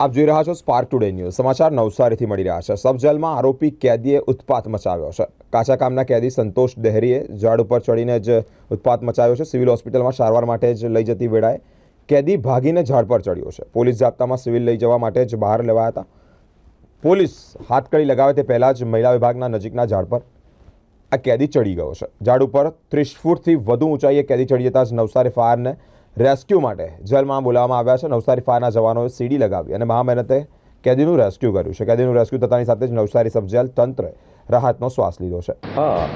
આપ જોઈ રહ્યા છો સ્પાર્ક ટુડે ન્યૂઝ સમાચાર નવસારીથી મળી રહ્યા છે. સબજેલમાં આરોપી કેદીએ ઉત્પાત મચાવ્યો છે. કાચા કામના કેદી સંતોષ દહેરીએ ઝાડ ઉપર ચડીને જ ઉત્પાત મચાવ્યો છે. સિવિલ હોસ્પિટલમાં સારવાર માટે જ લઈ જતી વેળાએ કેદી ભાગીને ઝાડ પર ચડ્યો છે. પોલીસ જાપ્તામાં સિવિલ લઈ જવા માટે જ બહાર લેવાયા હતા. પોલીસ હાથકડી લગાવે તે પહેલાં જ મહિલા વિભાગના નજીકના ઝાડ પર આ કેદી ચડી ગયો છે. ઝાડ ઉપર ત્રીસ ફૂટથી વધુ ઊંચાઈએ કેદી ચડી જતા જ નવસારી ફાયરને રેસ્ક્યુ માટે જેલમાં બોલાવવામાં આવ્યા છે. નવસારી ફાયરના જવાનોએ સીડી લગાવી અને મહામહેનતે કેદીનું રેસ્ક્યુ કર્યું છે. કેદીનું રેસ્ક્યુ થતાની સાથે જ નવસારી સબજેલ તંત્રે રાહતનો શ્વાસ લીધો છે. હા,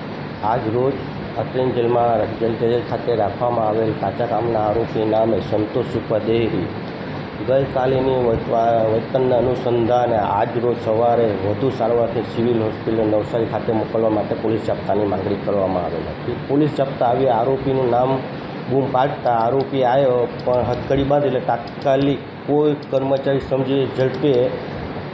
આજ રોજ અત્રેન જેલમાં જેલ જેલ ખાતે રાખવામાં આવેલ કાચા કામના આરોપી નામે સંતોષ દેહરી ગઈકાલેની વતનના અનુસંધાને આજ રોજ સવારે વધુ સારવારથી સિવિલ હોસ્પિટલ નવસારી ખાતે મોકલવા માટે પોલીસ જપ્તાની માંગણી કરવામાં આવેલ હતી. પોલીસ જપ્તા આવી આરોપીનું નામ બૂમ પાડતા આરોપી આવ્યો પણ હથકડી બાદ એટલે તાત્કાલિક કોઈ કર્મચારી સમજી, ઝડપે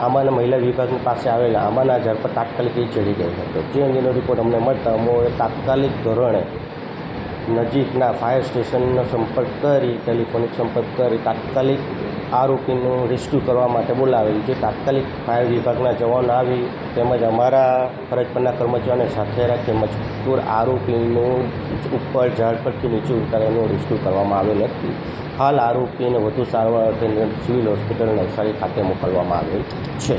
આમાંના મહિલા વિભાગની પાસે આવેલા આમાંના ઝાડ પર તાત્કાલિક એ ચડી ગયો હતો. જે અંગેનો રિપોર્ટ અમને મળતા અમોએ તાત્કાલિક ધોરણે નજીકના ફાયર સ્ટેશનનો સંપર્ક કરી ટેલિફોનિક સંપર્ક કરી, તાત્કાલિક આરોપીનું રેસ્ક્યુ કરવા માટે બોલાવેલ જે તાત્કાલિક ફાયર વિભાગના જવાનો આવી તેમજ અમારા ફરજ પરના કર્મચારીઓને સાથે રાખી મજકૂર આરોપીનું ઉપર ઝાડ પરથી નીચે ઉતારીનું રેસ્ક્યુ કરવામાં આવેલ હતી. હાલ આરોપીને વધુ સારવાર અર્થે સિવિલ હોસ્પિટલ નવસારી ખાતે મોકલવામાં આવેલ છે.